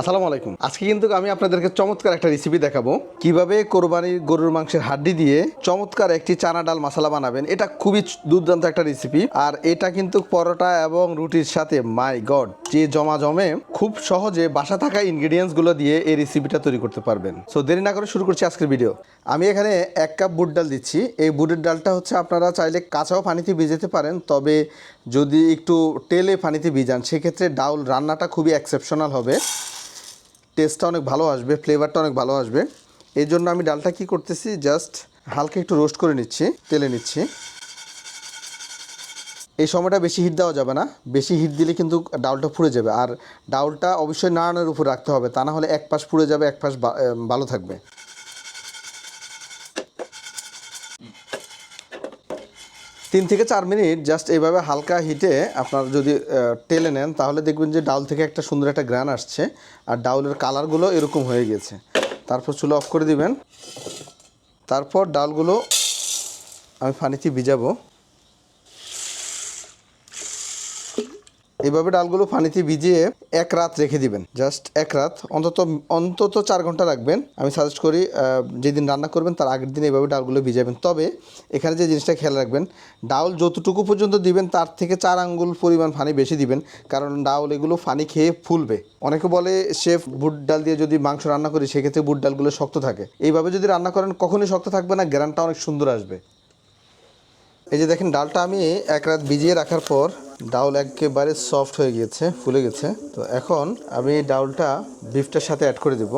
আসসালামু আলাইকুম। আজকে কিন্তু আমি আপনাদেরকে চমৎকার একটা রেসিপি দেখাবো। কীভাবে কোরবানির গরুর মাংসের হাড্ডি দিয়ে চমৎকার একটি চানা ডাল মশলা বানাবেন, এটা খুবই দুর্দান্ত একটা রেসিপি আর এটা কিন্তু পরোটা এবং রুটির সাথে মাই গড যে জমা জমে খুব সহজে বাসা থাকা ইনগ্রিডিয়েন্টসগুলো দিয়ে এই রেসিপিটা তৈরি করতে পারবেন। সো দেরি না করে শুরু করছি আজকের ভিডিও আমি এখানে এক কাপ বুট ডাল দিচ্ছি। এই বুটের ডালটা হচ্ছে আপনারা চাইলে কাঁচাও পানিতে ভিজাতে পারেন, তবে যদি একটু টেলে পানিতে ভিজান, সেক্ষেত্রে ডাউল রান্নাটা খুবই এক্সেপশনাল হবে। টেস্টটা অনেক ভালো আসবে ফ্লেভারটা অনেক ভালো আসবে। এই জন্য আমি ডালটা কি করতেছি জাস্ট হালকা একটু রোস্ট করে নিচ্ছি, তেলে নিচ্ছি। এই সময়টা বেশি হিট দেওয়া যাবে না, বেশি হিট দিলে কিন্তু ডাউলটা ফুড়ে যাবে। আর ডাউলটা অবশ্যই নাড়ানোর উপর রাখতে হবে, তা না হলে এক পাশ পুড়ে যাবে, এক পাশ ভালো থাকবে। তিন থেকে চার মিনিট জাস্ট এইভাবে হালকা হিটে আপনার যদি টেলে নেন, তাহলে দেখবেন যে ডাউল থেকে একটা সুন্দর একটা গ্রান আসছে আর ডাউলের কালারগুলো এরকম হয়ে গেছে। তারপর চুলো অফ করে দিবেন। তারপর ডালগুলো আমি পানিতে ভিজাবো। এইভাবে ডালগুলো পানিতে ভিজিয়ে এক রাত রেখে দিবেন। জাস্ট এক রাত। অন্তত অন্তত চার ঘণ্টা রাখবেন। আমি সাজেস্ট করি যেদিন রান্না করবেন তার আগের দিন এইভাবে ডালগুলো ভিজাবেন। তবে এখানে যে জিনিসটা খেয়াল রাখবেন, ডাউল যতটুকু পর্যন্ত দিবেন তার থেকে চার আঙ্গুল পরিমাণ পানি বেশি দিবেন। কারণ ডাউল এগুলো পানি খেয়ে ফুলবে। অনেকে বলে, শেফ, বুট ডাল দিয়ে যদি মাংস রান্না করি, সেক্ষেত্রে বুট ডালগুলো শক্ত থাকে। এইভাবে যদি রান্না করেন, কখনোই শক্ত থাকবে না, গ্রানটা অনেক সুন্দর আসবে। এই যে দেখেন, ডালটা আমি এক রাত ভিজিয়ে রাখার পর ডাউল একেবারে সফট হয়ে গিয়েছে, ফুলে গেছে। তো এখন আমি ডাউলটা বিফটার সাথে অ্যাড করে দেব।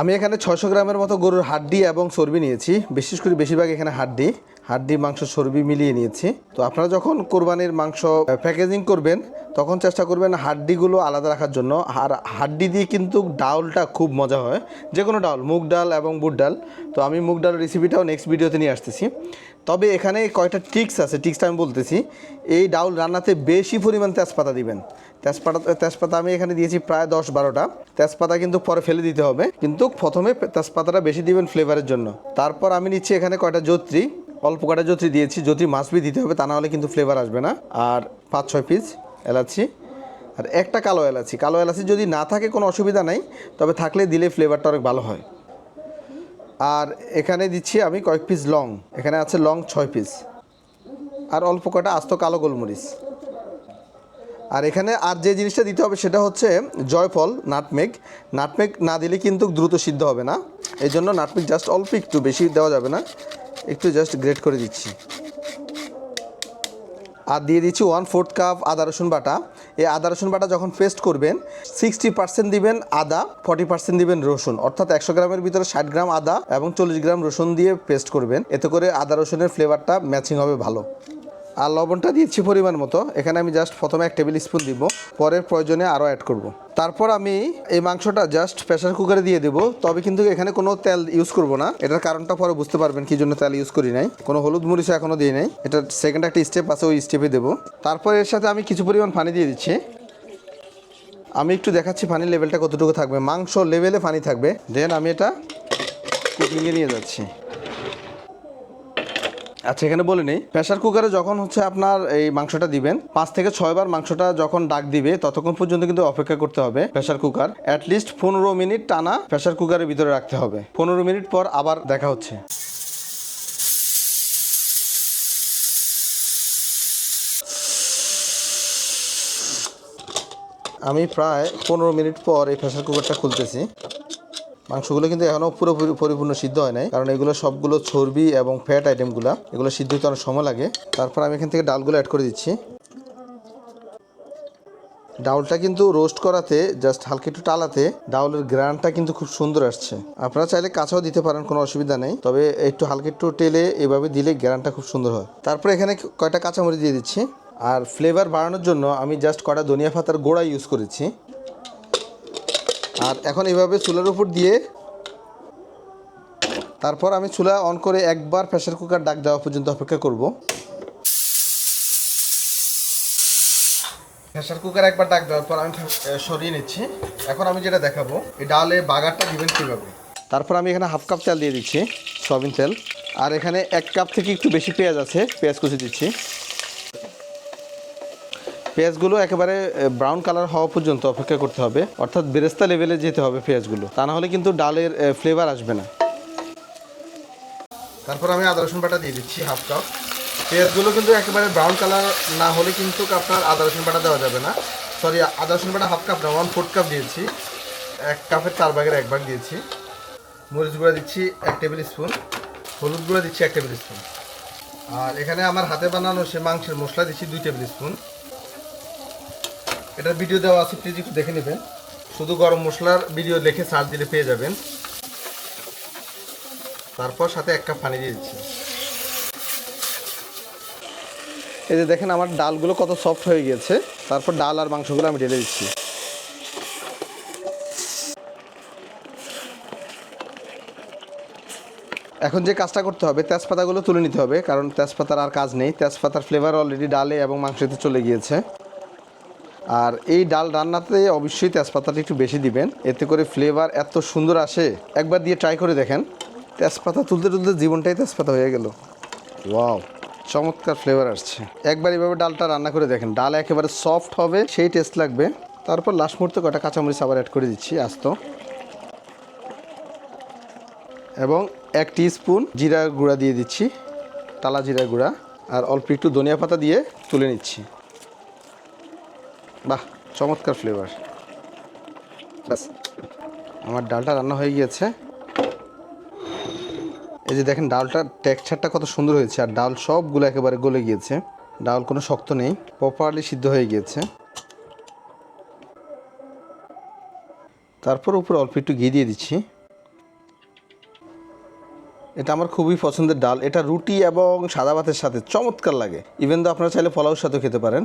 আমি এখানে ছশো গ্রামের মতো গরুর হাড্ডি এবং চর্বি নিয়েছি। বিশেষ করে বেশিরভাগ এখানে হাড্ডি। হাড্ডি মাংস চর্বি মিলিয়ে নিয়েছি। তো আপনারা যখন কোরবানির মাংস প্যাকেজিং করবেন, তখন চেষ্টা করবেন হাড্ডিগুলো আলাদা রাখার জন্য। আর হাড্ডি দিয়ে কিন্তু ডাউলটা খুব মজা হয়। যে কোনো ডাল, মুগ ডাল এবং বুট ডাল। তো আমি মুগ ডাল রেসিপিটাও নেক্সট ভিডিওতে নিয়ে আসতেছি। তবে এখানে কয়টা টিক্স আছে টিক্সটা আমি বলতেছি। এই ডাউল রান্নাতে বেশি পরিমাণ তেজপাতা দিবেন। তেজপাতা তেজপাতা আমি এখানে দিয়েছি প্রায় দশ বারোটা। তেজপাতা কিন্তু পরে ফেলে দিতে হবে। কিন্তু প্রথমে তেজপাতাটা বেশি দিবেন ফ্লেভারের জন্য। তারপর আমি নিচ্ছি এখানে কয়টা জত্রি। অল্প কয়টা জত্রি দিয়েছি জত্রি মাছবি দিতে হবে, তা না হলে কিন্তু ফ্লেভার আসবে না। আর পাঁচ, ছয় পিস এলাচি, আর একটা কালো এলাচি। কালো এলাচি যদি না থাকে কোনো অসুবিধা নাই, তবে থাকলে দিলে ফ্লেভারটা অনেক ভালো হয়। আর এখানে দিচ্ছি আমি কয়েক পিস লং, এখানে আছে লং ছয় পিস আর অল্প কয়টা আস্ত কালো গোলমরিচ। আর এখানে আর যে জিনিসটা দিতে হবে সেটা হচ্ছে জয়ফল, নাটমেগ। নাটমেগ না দিলে কিন্তু দ্রুত সিদ্ধ হবে না। এই জন্য নাটমেগ জাস্ট অল্প একটু, বেশি দেওয়া যাবে না। একটু জাস্ট গ্রেট করে দিচ্ছি। আর দিয়ে দিচ্ছি ওয়ান ফোর্থ কাপ আদা, রসুন বাটা। এই আদা, রসুন বাটা যখন পেস্ট করবেন সিক্সটি পার্সেন্ট দিবেন আদা ফর্টি পার্সেন্ট দিবেন রসুন। অর্থাৎ একশো গ্রামের ভিতরে ষাট গ্রাম আদা এবং চল্লিশ গ্রাম রসুন দিয়ে পেস্ট করবেন। এতে করে আদা, রসুনের ফ্লেভারটা ম্যাচিং হবে ভালো। আর লবণটা দিচ্ছি পরিমাণ মতো। এখানে আমি জাস্ট প্রথমে এক টেবিল স্পুন দিব পরের প্রয়োজনে আরও অ্যাড করব। তারপর আমি এই মাংসটা জাস্ট প্রেশার কুকারে দিয়ে দেবো, তবে কিন্তু এখানে কোনো তেল ইউজ করব না। এটার কারণটা পরে বুঝতে পারবেন কি জন্য তেল ইউজ করি নাই। কোনো হলুদ মরিচ এখনও দিই নাই। এটা সেকেন্ড একটা স্টেপ আছে, ওই স্টেপে দেবো। তারপর এর সাথে আমি কিছু পরিমাণ পানি দিয়ে দিচ্ছি। আমি একটু দেখাচ্ছি পানির লেভেলটা কতটুকু থাকবে। মাংস লেভেলে পানি থাকবে। দেন আমি এটা কুকিংয়ে নিয়ে যাচ্ছি। আচ্ছা এখানে বলে নেই। প্রেশার কুকারে যখন হচ্ছে আপনার এই মাংসটা দিবেন, পাঁচ থেকে ছয়বার মাংসটা যখন ডাক দিবে, ততক্ষণ পর্যন্ত কিন্তু অপেক্ষা করতে হবে প্রেশার কুকার অ্যাটলিস্ট পনেরো মিনিট টানা প্রেশার কুকারের ভিতরে রাখতে হবে। পনেরো মিনিট পর আবার দেখা হচ্ছে। আমি প্রায় পনেরো মিনিট পর এই প্রেশার কুকারটা খুলতেছি। মাংসগুলো কিন্তু এখনও পুরোপুরি পরিপূর্ণ সিদ্ধ হয় নাই। কারণ এগুলো সবগুলো চর্বি এবং ফ্যাট আইটেমগুলো এগুলো সিদ্ধ হতে অনেক সময় লাগে। তারপর আমি এখান থেকে ডালগুলো অ্যাড করে দিচ্ছি। ডাউলটা কিন্তু রোস্ট করাতে জাস্ট হালকা একটু টালাতে ডাউলের গ্রানটা কিন্তু খুব সুন্দর আসছে। আপনারা চাইলে কাঁচাও দিতে পারেন, কোনো অসুবিধা নেই। তবে একটু হালকা একটু টেলে এভাবে দিলে গ্রানটা খুব সুন্দর হয়। তারপরে এখানে কয়টা কাঁচামরিচ দিয়ে দিচ্ছি। আর ফ্লেভার বাড়ানোর জন্য আমি জাস্ট কয়টা ধনিয়া পাতার গোড়া ইউজ করেছি। আর এখন এইভাবে চুলার উপর দিয়ে তারপর আমি চুলা অন করে একবার প্রেশার কুকার ডাক দেওয়া পর্যন্ত অপেক্ষা করব। প্রেশার কুকার একবার ডাক দেওয়ার পর আমি সরিয়ে নিচ্ছি। এখন আমি যেটা দেখাবো এই ডালে বাগারটা দিবেন কীভাবে? তারপর আমি এখানে হাফ কাপ তেল দিয়ে দিচ্ছি সয়াবিন তেল। আর এখানে এক কাপ থেকে একটু বেশি পেঁয়াজ আছে পেঁয়াজ কুচি দিচ্ছি। পেঁয়াজগুলো একেবারে ব্রাউন কালার হওয়া পর্যন্ত অপেক্ষা করতে হবে। অর্থাৎ বেরেস্তা লেভেলে যেতে হবে পেঁয়াজগুলো। তা না হলে কিন্তু ডালের ফ্লেভার আসবে না। তারপর আমি আদা, রসুন বাটা দিয়ে দিচ্ছি হাফ কাপ পেঁয়াজগুলো কিন্তু একেবারে ব্রাউন কালার না হলে কিন্তু আপনার আদা, রসুন বাটা দেওয়া যাবে না। সরি আদা, রসুন বাটা হাফ কাপ না ওয়ান ফোর্থ কাপ দিয়েছি। এক কাপের চার ভাগের এক ভাগ দিয়েছি। মরিচ গুঁড়া দিচ্ছি এক টেবিল স্পুন হলুদ গুঁড়া দিচ্ছি এক টেবিল স্পুন আর এখানে আমার হাতে বানানো সে মাংসের মশলা দিচ্ছি দুই টেবিল স্পুন এটার ভিডিও দেওয়া আছে প্লিজ একটু দেখে নেবেন। শুধু গরম মশলার ভিডিও দেখে সার্চ দিলে পেয়ে যাবেন। তারপর সাথে এক কাপ পানি দিয়ে দিচ্ছি। এই যে দেখেন, আমার ডালগুলো কত সফট হয়ে গিয়েছে তারপর ডাল আর মাংসগুলো আমি ঢেলে দিচ্ছি। এখন যে কাজটা করতে হবে, তেজপাতাগুলো তুলে নিতে হবে, কারণ তেজপাতার আর কাজ নেই। তেজপাতার ফ্লেভার অলরেডি ডালে এবং মাংসতে চলে গিয়েছে। আর এই ডাল রান্নাতে অবশ্যই তেজপাতাটা একটু বেশি দিবেন। এতে করে ফ্লেভার এত সুন্দর আসে। একবার দিয়ে ট্রাই করে দেখেন। তেজপাতা তুলতে তুলতে জীবনটাই তেজপাতা হয়ে গেল। ওয়াও চমৎকার ফ্লেভার আসছে। একবার এভাবে ডালটা রান্না করে দেখেন। ডাল একেবারে সফট হবে, সেই টেস্ট লাগবে। তারপর লাস্ট মুহূর্তে কটা কাঁচামরিচ আবার অ্যাড করে দিচ্ছি, আস্ত। এবং এক স্পুন জিরা গুঁড়া দিয়ে দিচ্ছি, টালা জিরা গুঁড়া। আর অল্প একটু ধনিয়া পাতা দিয়ে তুলে নিচ্ছি। বাহ, চমৎকার ফ্লেভার ব্যাস, আমার ডালটা রান্না হয়ে গিয়েছে। এই যে দেখেন ডালটার টেক্সচারটা কত সুন্দর হয়েছে, আর ডাল সবগুলো একেবারে গলে গিয়েছে। ডাল কোনো শক্ত নেই প্রপারলি সিদ্ধ হয়ে গিয়েছে। তারপর উপরে অল্প একটু ঘি দিয়ে দিচ্ছি। এটা আমার খুবই পছন্দের ডাল। এটা রুটি এবং সাদা ভাতের সাথে চমৎকার লাগে। ইভেন তো আপনারা চাইলে পোলাওর সাথেও খেতে পারেন।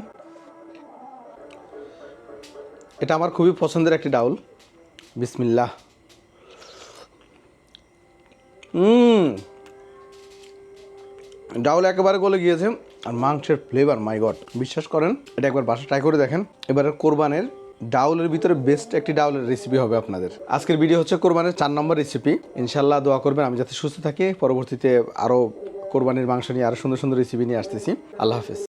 এটা আমার খুবই পছন্দের একটি ডাউল। বিসমিল্লাহ। ডাউল একেবারে গলে গিয়েছে। আর মাংসের ফ্লেভার মাই গড বিশ্বাস করেন, এটা একবার বাসা ট্রাই করে দেখেন। এবারে কোরবানের ডাউলের ভিতরে বেস্ট একটি ডাউলের রেসিপি হবে আপনাদের। আজকের ভিডিও হচ্ছে কোরবানের চার নম্বর রেসিপি ইনশাল্লাহ দোয়া করবেন, আমি যাতে সুস্থ থাকি। পরবর্তীতে আরও কোরবানির মাংস নিয়ে আরও সুন্দর সুন্দর রেসিপি নিয়ে আসতেছি। আল্লাহ হাফেজ।